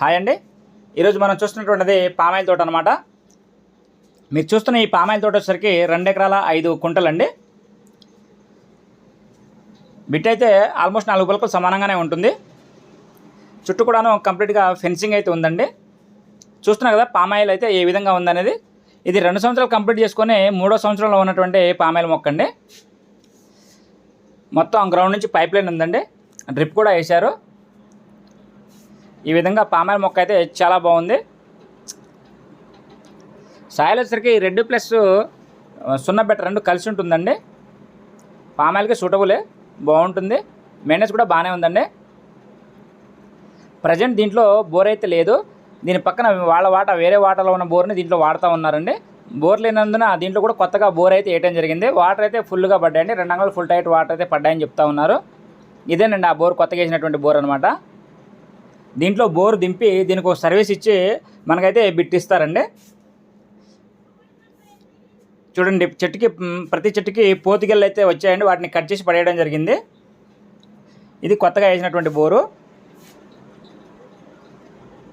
Hi అండి. ఈరోజు మనం చూస్తున్నటువంటిది పామాయిల్ తోట అనమాట మీరు చూస్తున్న ఈ పామాయిల్ తోట వచ్చేసరికి రెండు ఎకరాల ఐదు కుంటలండి. బిట్ అయితే ఆల్మోస్ట్ నాలుగు పలుకులు సమానంగానే ఉంటుంది. చుట్టూ కూడాను కంప్లీట్గా ఫెన్సింగ్ అయితే ఉందండి. చూస్తున్నా కదా పామాయిల్ అయితే ఏ విధంగా ఉందనేది. ఇది రెండు సంవత్సరాలు కంప్లీట్ చేసుకొని మూడో సంవత్సరంలో ఉన్నటువంటి పామాయిల్ మొక్క అండి. మొత్తం గ్రౌండ్ నుంచి పైప్ లైన్ ఉందండి. డ్రిప్ కూడా వేశారు. ఈ విధంగా పామాయిల్ మొక్క అయితే చాలా బాగుంది. సాయిల్ వచ్చరికి రెడ్ ప్లస్ సున్నా బెట్ట రెండు కలిసి ఉంటుందండి. పామాయిల్కి సూటబులే బాగుంటుంది. మేనేజ్ కూడా బాగానే ఉందండి. ప్రజెంట్ దీంట్లో బోర్ అయితే లేదు. దీని పక్కన వాళ్ళ వాట వేరే వాటలో ఉన్న బోర్ని దీంట్లో వాడుతూ ఉన్నారండి. బోర్ లేనందున దీంట్లో కూడా కొత్తగా బోర్ అయితే వేయటం జరిగింది. వాటర్ అయితే ఫుల్గా పడ్డాయండి. రెండు అంగలు ఫుల్ టైట్ వాటర్ అయితే పడ్డాయని చెప్తా ఉన్నారు. ఇదేనండి ఆ బోర్ కొత్తగా వేసినటువంటి బోర్ అనమాట దీంట్లో బోర్ దింపి దీనికి ఒక సర్వీస్ ఇచ్చి మనకైతే బిట్ ఇస్తారండి. చూడండి చెట్టుకి ప్రతి చెట్టుకి పోతిగళ్ళు అయితే వచ్చాయండి. వాటిని కట్ చేసి పడేయడం జరిగింది. ఇది కొత్తగా వేసినటువంటి బోరు.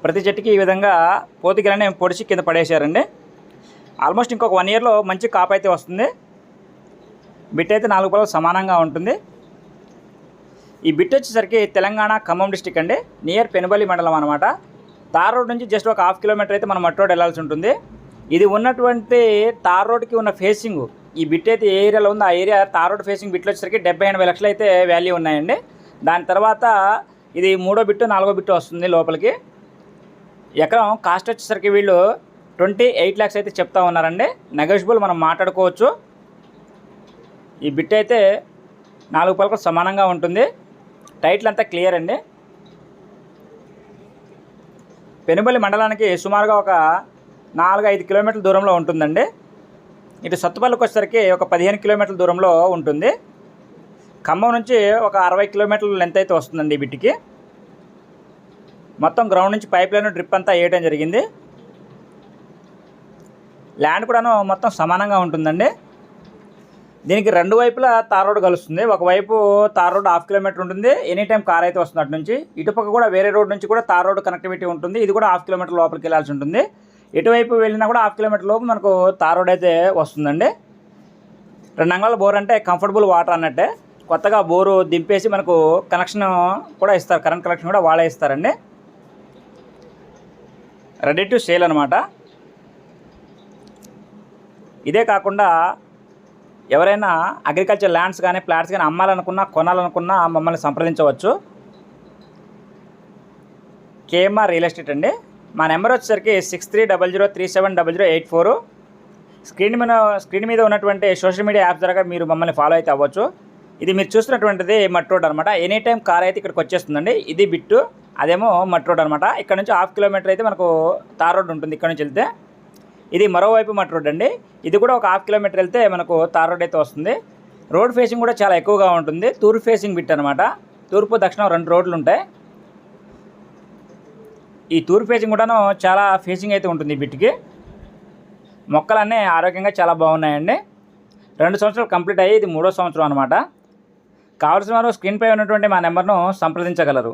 ప్రతి చెట్టుకి ఈ విధంగా పోతిగలని పొడిచి కింద పడేశారండి. ఆల్మోస్ట్ ఇంకొక వన్ ఇయర్లో మంచి కాపు అయితే వస్తుంది. బిట్ అయితే నాలుగు పొలం సమానంగా ఉంటుంది. ఈ బిట్ వచ్చేసరికి తెలంగాణ ఖమ్మం డిస్టిక్ అండి. నియర్ పెనుబలి మండలం అనమాట తార్ రోడ్ నుంచి జస్ట్ ఒక హాఫ్ కిలోమీటర్ అయితే మనం మట్టి రోడ్ వెళ్ళాల్సి ఉంటుంది. ఇది ఉన్నటువంటి తార్ రోడ్కి ఉన్న ఫేసింగ్ ఈ బిట్ అయితే ఏ ఏరియాలో ఉందో ఆ ఏరియా తార్ రోడ్ ఫేసింగ్ బిట్లు వచ్చేసరికి డెబ్బై ఎనభై లక్షలు అయితే వాల్యూ ఉన్నాయండి. దాని తర్వాత ఇది మూడో బిట్టు నాలుగో బిట్టు వస్తుంది లోపలికి. ఎకరం కాస్ట్ వచ్చేసరికి వీళ్ళు ట్వంటీ ఎయిట్ ల్యాక్స్ అయితే చెప్తా ఉన్నారండి. నెగోషియబుల్ మనం మాట్లాడుకోవచ్చు. ఈ బిట్ అయితే నాలుగు పలకలు సమానంగా ఉంటుంది. టైటిల్ అంతా క్లియర్ అండి. పెనుబలి మండలానికి సుమారుగా ఒక నాలుగు ఐదు కిలోమీటర్ల దూరంలో ఉంటుందండి. ఇటు సత్తుపల్లికి వచ్చేసరికి ఒక పదిహేను కిలోమీటర్ల దూరంలో ఉంటుంది. ఖమ్మం నుంచి ఒక అరవై కిలోమీటర్ల లెంత్ అయితే వస్తుందండి ఈ బిట్టికి. మొత్తం గ్రౌండ్ నుంచి పైప్ లైన్ డ్రిప్ అంతా వేయడం జరిగింది. ల్యాండ్ కూడాను మొత్తం సమానంగా ఉంటుందండి. దీనికి రెండు వైపులా తార్ రోడ్ కలుస్తుంది. ఒకవైపు తార్ రోడ్ హాఫ్ కిలోమీటర్ ఉంటుంది. ఎనీ టైం కార్ అయితే వస్తుంది అటు నుంచి. ఇటుపక్క కూడా వేరే రోడ్ నుంచి కూడా తార్ రోడ్ కనెక్టివిటీ ఉంటుంది. ఇది కూడా హాఫ్ కిలోమీటర్ లోపలికి వెళ్ళాల్సి ఉంటుంది. ఇటువైపు వెళ్ళినా కూడా హాఫ్ కిలోమీటర్ లోపు మనకు తార్ రోడ్ అయితే వస్తుందండి. రెండు అంగాల బోర్ అంటే కంఫర్టబుల్ వాటర్ అన్నట్టే. కొత్తగా బోరు దింపేసి మనకు కనెక్షన్ కూడా ఇస్తారు. కరెంట్ కనెక్షన్ కూడా వాళ్ళే ఇస్తారండి. రెడీ టు సేల్ అనమాట ఇదే కాకుండా ఎవరైనా అగ్రికల్చర్ ల్యాండ్స్ కానీ ప్లాట్స్ కానీ అమ్మాలనుకున్నా కొనాలనుకున్నా మమ్మల్ని సంప్రదించవచ్చు. కేఎంఆర్ రియల్ ఎస్టేట్ అండి. మా నెంబర్ వచ్చేసరికి six three double zero three seven double zero eight four screen మీద స్క్రీన్ మీద ఉన్నటువంటి సోషల్ మీడియా యాప్స్ ద్వారా మీరు మమ్మల్ని ఫాలో అయితే అవ్వచ్చు. ఇది మీరు చూసినటువంటిది మట్ రోడ్ అనమాట ఎనీ టైం కార్ అయితే ఇక్కడికి వచ్చేస్తుందండి. ఇది బిట్టు అదేమో మట్ రోడ్ అనమాట ఇక్కడ నుంచి హాఫ్ కిలోమీటర్ అయితే మనకు తార్ రోడ్ ఉంటుంది. ఇక్కడ నుంచి వెళ్తే ఇది మరోవైపు మట్ రోడ్ అండి. ఇది కూడా ఒక హాఫ్ కిలోమీటర్ వెళ్తే మనకు తార్ రోడ్ అయితే వస్తుంది. రోడ్ ఫేసింగ్ కూడా చాలా ఎక్కువగా ఉంటుంది. తూర్పు ఫేసింగ్ బిట్ అనమాట తూర్పు దక్షిణం రెండు రోడ్లు ఉంటాయి. ఈ తూర్పు ఫేసింగ్ కూడాను చాలా ఫేసింగ్ అయితే ఉంటుంది ఈ బిట్కి. మొక్కలన్నీ ఆరోగ్యంగా చాలా బాగున్నాయండి. రెండు సంవత్సరాలు కంప్లీట్ అయ్యి ఇది మూడో సంవత్సరం అనమాట కావాల్సిన వారు స్క్రీన్పై ఉన్నటువంటి మా నెంబర్ను సంప్రదించగలరు.